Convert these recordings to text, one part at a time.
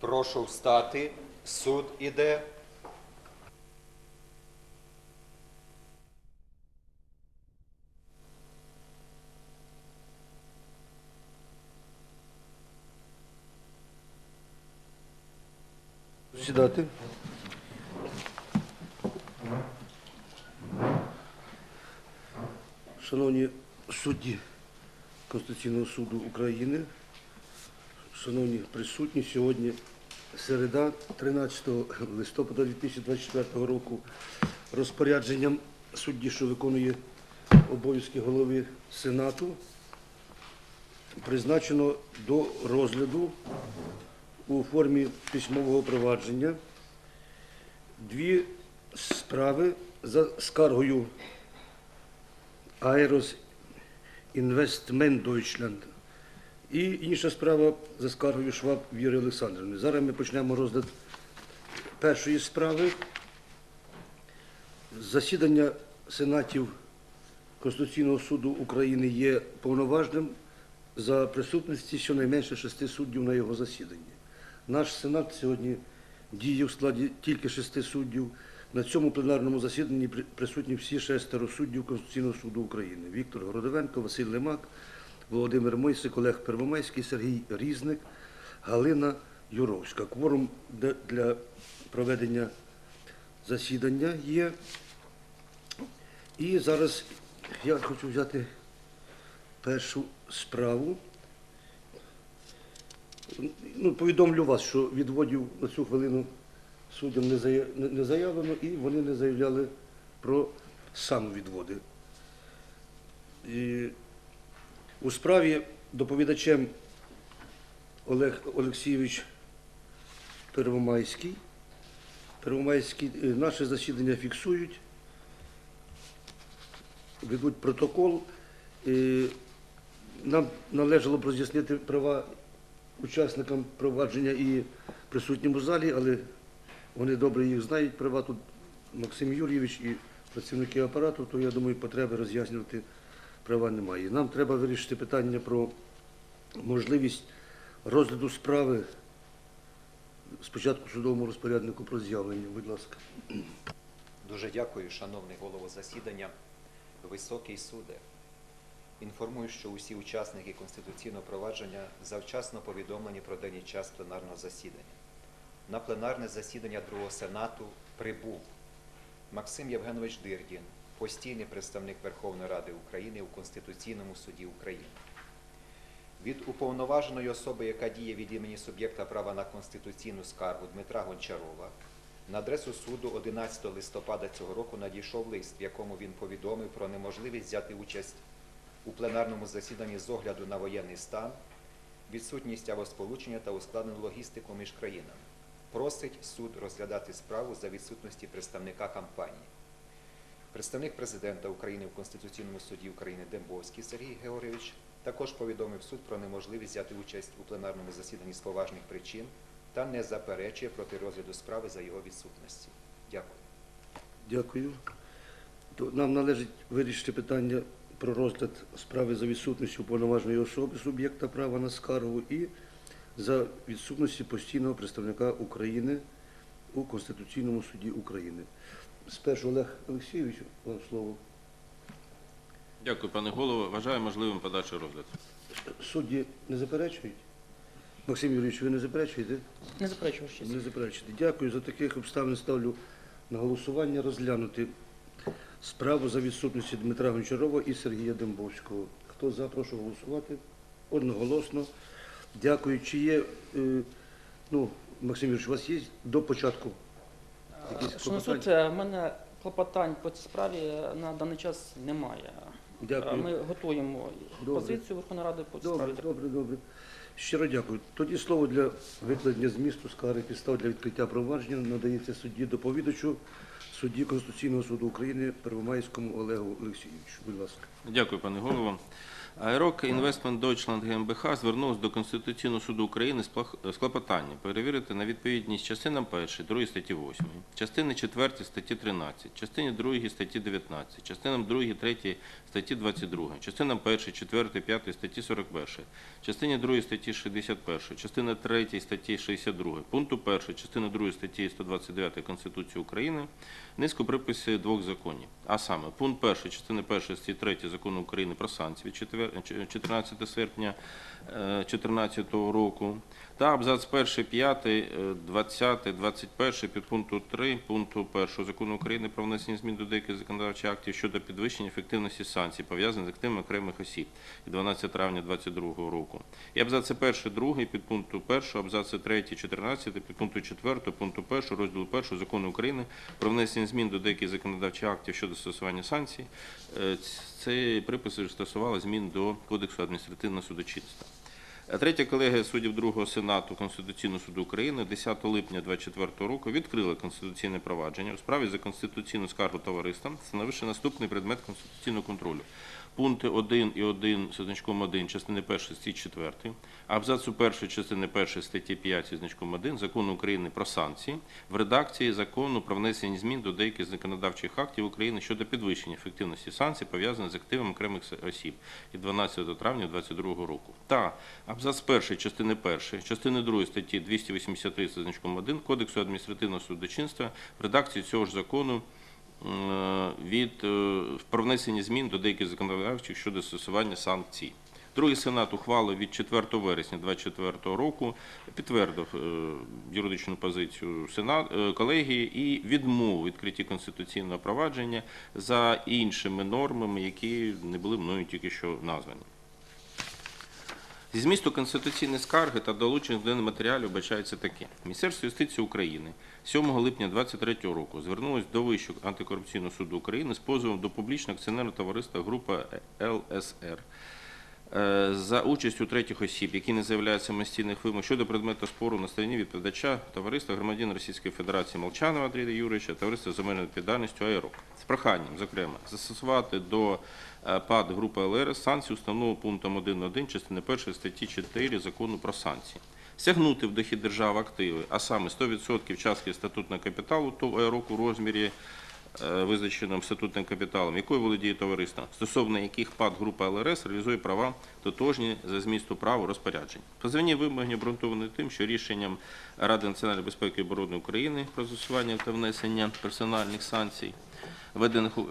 Прошу встати. Суд іде. Сідати. Шановні судді Конституційного суду України, шановні присутні, сьогодні середа, 13 листопада 2024 року, розпорядженням судді, що виконує обов'язки голови Сенату, призначено до розгляду у формі письмового провадження дві справи за скаргою Аерос Інвестмент Deutschland і інша справа за скаргою Шваб Віри Олександрівни. Зараз ми почнемо розгляд першої справи. Засідання Сенатів Конституційного суду України є повноважним за присутності щонайменше шести суддів на його засіданні. Наш Сенат сьогодні діє в складі тільки шести суддів. На цьому пленарному засіданні при- присутні всі шестеро суддів Конституційного суду України. Віктор Городовенко, Василь Лемак, Володимир Мойсик, Олег Первомайський, Сергій Різник, Галина Юровська. Кворум для проведення засідання є. І зараз я хочу взяти першу справу. Ну, повідомлю вас, що відводів на цю хвилину суддям не заявлено, і вони не заявляли про самовідводи. І у справі доповідачем Олег Олексійович Первомайський. Первомайський е, наше засідання фіксують, ведуть протокол. Е, Нам належало б роз'яснити права учасникам провадження і присутнім у залі, але вони добре їх знають, права тут Максим Юрійович і працівники апарату, то я думаю, потреби роз'яснювати права немає. Нам треба вирішити питання про можливість розгляду справи спочатку судовому розпоряднику про з'явлення. Будь ласка. Дуже дякую, шановний голово засідання. Високий суде. Інформую, що усі учасники конституційного провадження завчасно повідомлені про день і час пленарного засідання. На пленарне засідання Другого Сенату прибув Максим Євгенович Дирдін, постійний представник Верховної Ради України у Конституційному суді України. Від уповноваженої особи, яка діє від імені суб'єкта права на конституційну скаргу Дмитра Гончарова, на адресу суду 11 листопада цього року надійшов лист, в якому він повідомив про неможливість взяти участь у пленарному засіданні з огляду на воєнний стан, відсутність авосполучення та ускладнену логістику між країнами. Просить суд розглядати справу за відсутності представника кампанії. Представник президента України в Конституційному суді України Дембовський Сергій Георгійович також повідомив суд про неможливість взяти участь у пленарному засіданні з поважних причин та не заперечує проти розгляду справи за його відсутності. Дякую. Дякую. Нам належить вирішити питання про розгляд справи за відсутністю уповноваженої особи суб'єкта права на скаргу і за відсутності постійного представника України у Конституційному суді України. Спершу Олег Олексійович, вам слово. Дякую, пане голово. Вважаю можливим подальший розгляд. Судді не заперечують? Максим Юрійович, ви не заперечуєте? Не заперечую щось. Не заперечуєте. Дякую. За таких обставин ставлю на голосування розглянути справу за відсутності Дмитра Гончарова і Сергія Дембовського. Хто за, прошу голосувати. Одноголосно. Дякую. Чи є, е, ну, Максим Юрійович, у вас є до початку якісь Шановний клопотання? суд, е, в мене клопотань по цій справі на даний час немає. Дякую. Ми готуємо Добре. позицію Верховної Ради по цій Добре, справі. добре, добре. Щиро дякую. Тоді слово для викладення змісту скари підстав для відкриття провадження надається судді доповідачу, судді Конституційного суду України Первомайському Олегу Олексійовичу. Будь ласка. Дякую, пане голово. Аерок Інвестмент Deutschland ГМБХ звернулся до Конституційного суду України з клопотанням перевірити на відповідність частинам 1, 2 статті 8, частини 4 статті 13, частині 2 статті 19, частинам 2, 3 статті 22, частинам 1, 4, 5 статті 41, частині 2 статті 61, частина 3 статті 62, пункту 1, частини 2 статті 129 Конституції України, низку приписів двох законів. А саме, пункт 1 частини 1 статті 3 Закону України про санкції від 4 14 серпня 2014 року та абзац 1, 5, е, 20, 21 підпункту 3 пункту 1 Закону України про внесення змін до деяких законодавчих актів щодо підвищення ефективності санкцій, пов'язаних з активами окремих осіб від 12 травня 2022 року. І абзаци 1, 2 підпункту 1, абзаци 3, 14 підпункту 4 пункту 1 розділу 1 Закону України про внесення змін до деяких законодавчих актів щодо застосування санкцій. Е, Ці приписи стосували змін до Кодексу адміністративного судочинства. Третя колегія суддів Другого Сенату Конституційного суду України 10 липня 2024 року відкрила конституційне провадження у справі за конституційну скаргу товариства, становивши наступний предмет конституційного контролю. Пункти 1 і 1 з значком 1 частини 1 статті 4, абзацу 1 частини 1 статті 5 зі значком 1 Закону України про санкції в редакції Закону про внесення змін до деяких законодавчих актів України щодо підвищення ефективності санкцій, пов'язаних з активами окремих осіб від 12 травня 2022 року. Та абзац 1 частини 1, частини 2 статті 283 зі значком 1 Кодексу адміністративного судочинства в редакції цього ж закону від е, про внесення змін до деяких законодавчих щодо застосування санкцій. Другий сенат ухвалою від 4 вересня 2024 року підтвердив е, юридичну позицію е, колегії і відмовив у відкритті конституційного провадження за іншими нормами, які не були мною тільки що названі. Зі змісту конституційної скарги та долучених до матеріалів бачається таке. Міністерство юстиції України 7 липня 2023 року звернулось до Вищого антикорупційного суду України з позовом до публічного акціонерного товариства група ЛСР е, за участю третіх осіб, які не заявляють самостійних вимог щодо предмету спору на стороні відповідача товариства громадян Російської Федерації Молчанова Андрія Юрійовича, товариства з земельною відповідальністю АЕРОК. З проханням, зокрема, застосувати до ПАД групи ЛРС санкції, установлену пунктом 1.1 частини 1 статті 4 Закону про санкції. Стягнути в дохід держави активи, а саме 100% частки статутного капіталу ТОВ «Аерок» у розмірі е, визначеним статутним капіталом, якою володіє товариство, стосовно яких ПАД група ЛРС реалізує права тотожні за змісту прав розпоряджень. Позивні вимоги обґрунтовані тим, що рішенням Ради національної безпеки і оборони України про застосування та внесення персональних санкцій, введених е, е,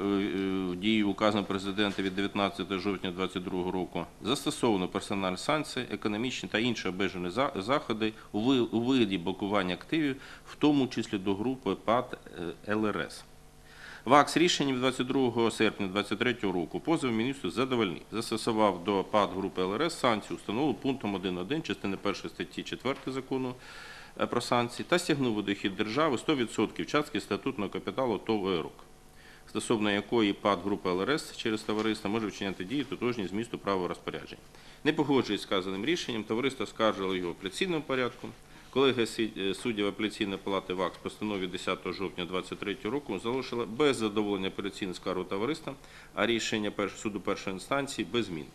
в дію указом президента від 19 жовтня 2022 року, застосовано персональні санкції, економічні та інші обмежені заходи у ви- у виді блокування активів, в тому числі до групи ПАД е, ЛРС. ВАКС рішенням 22 серпня 2023 року позов міністру задовольнив. Застосував до ПАД групи ЛРС санкції, установлену пунктом 1.1 частини 1 статті 4 закону про санкції та стягнув у дохід держави 100% частки статутного капіталу ТОВ «Аерок», стосовно якої ПАД групи ЛРС через товариство може вчиняти дії тотожні змісту права розпоряджень. Не погоджуючись з сказаним рішенням, товариство скаржило його в апеляційному порядку. Колегія е, суддів апеляційної палати ВАКС постанові 10 жовтня 2023 року залишила без задоволення апеляційну скаргу товариства, а рішення суду першої інстанції без змін.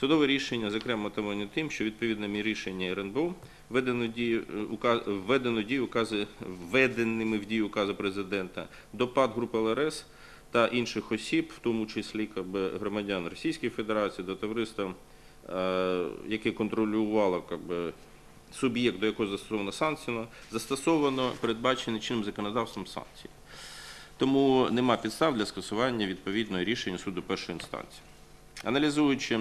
Судове рішення, зокрема, мотивоване тим, що відповідними рішення РНБО введено дію, е, ука- введено в дію укази, введеними в дію укази президента до ПАД групи ЛРС та інших осіб, в тому числі якби, громадян Російської Федерації, до товариства, е, яке контролювало суб'єкт, до якого застосовано санкціоно, застосовано передбачені чинним законодавством санкції. Тому нема підстав для скасування відповідного рішення суду першої інстанції. Аналізуючи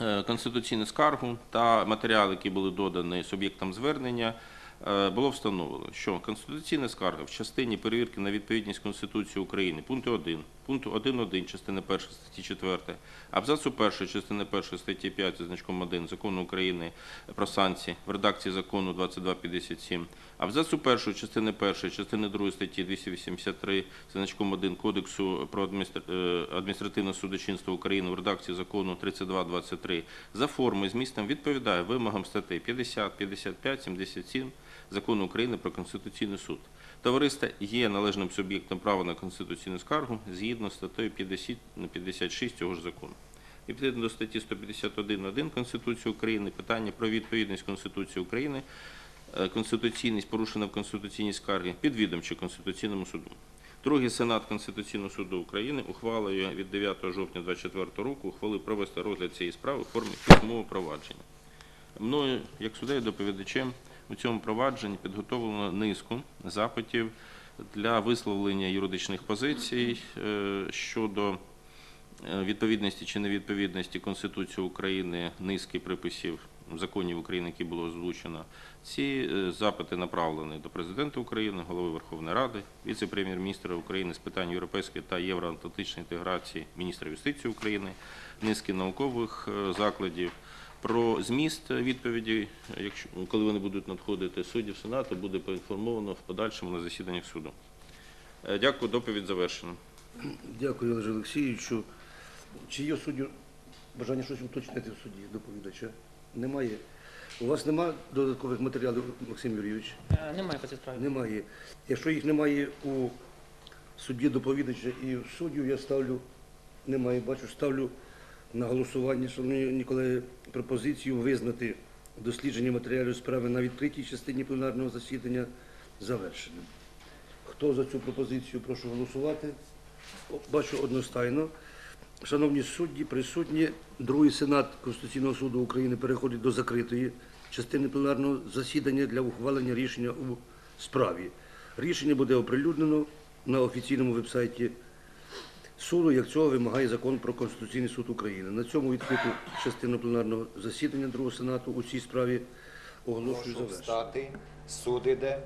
е, конституційну скаргу та матеріали, які були додані суб'єктам звернення, було встановлено, що конституційна скарга в частині перевірки на відповідність Конституції України, пункту 1, пункту 1.1 частини 1 статті 4, абзацу 1 частини 1 статті 5 зі значком 1 Закону України про санкції в редакції закону 2257, абзацу 1 частини 1 частини 2 статті 283 зі значком 1 Кодексу про е, адміністративне судочинство України в редакції закону 3223 за формою змістом відповідає вимогам статей 50, 55, 77 Закону України про Конституційний суд. Товариство є належним суб'єктом права на конституційну скаргу згідно з статтею 50 56 цього ж закону. Відповідно до статті 151.1 Конституції України питання про відповідність Конституції України, е, конституційність порушена в конституційній скаргі підвідомче Конституційному суду. Другий Сенат Конституційного суду України ухвалою від 9 жовтня 2024 року ухвалив провести розгляд цієї справи у формі письмового провадження. Мною, як суддею доповідачем, у цьому провадженні підготовлено низку запитів для висловлення юридичних позицій е, щодо е, відповідності чи невідповідності Конституції України низки приписів законів України, які було озвучено. Ці е, запити направлені до президента України, голови Верховної Ради, віце-прем'єр-міністра України з питань європейської та євроатлантичної інтеграції, міністра юстиції України, низки наукових закладів. Про зміст відповіді, якщо коли вони будуть надходити суддів Сенату, буде поінформовано в подальшому на засіданнях суду. Е, Дякую, доповідь завершена. Дякую, Олеже Олексійовичу. Чи є суддю бажання щось уточнити в суді доповідача? Немає. У вас немає додаткових матеріалів, Максим Юрійович? Е, Немає по цій справі. Немає. Якщо їх немає у судді доповідача і в суддю, я ставлю, немає, бачу, ставлю на голосування, шановні колеги, пропозицію визнати дослідження матеріалів справи на відкритій частині пленарного засідання завершеним. Хто за цю пропозицію, прошу голосувати. Бачу одностайно. Шановні судді, присутні, другий сенат Конституційного суду України переходить до закритої частини пленарного засідання для ухвалення рішення у справі. Рішення буде оприлюднено на офіційному вебсайті суду, як цього вимагає закон про Конституційний суд України. На цьому відкриту частину пленарного засідання другого сенату у цій справі оголошую встати. Суд іде.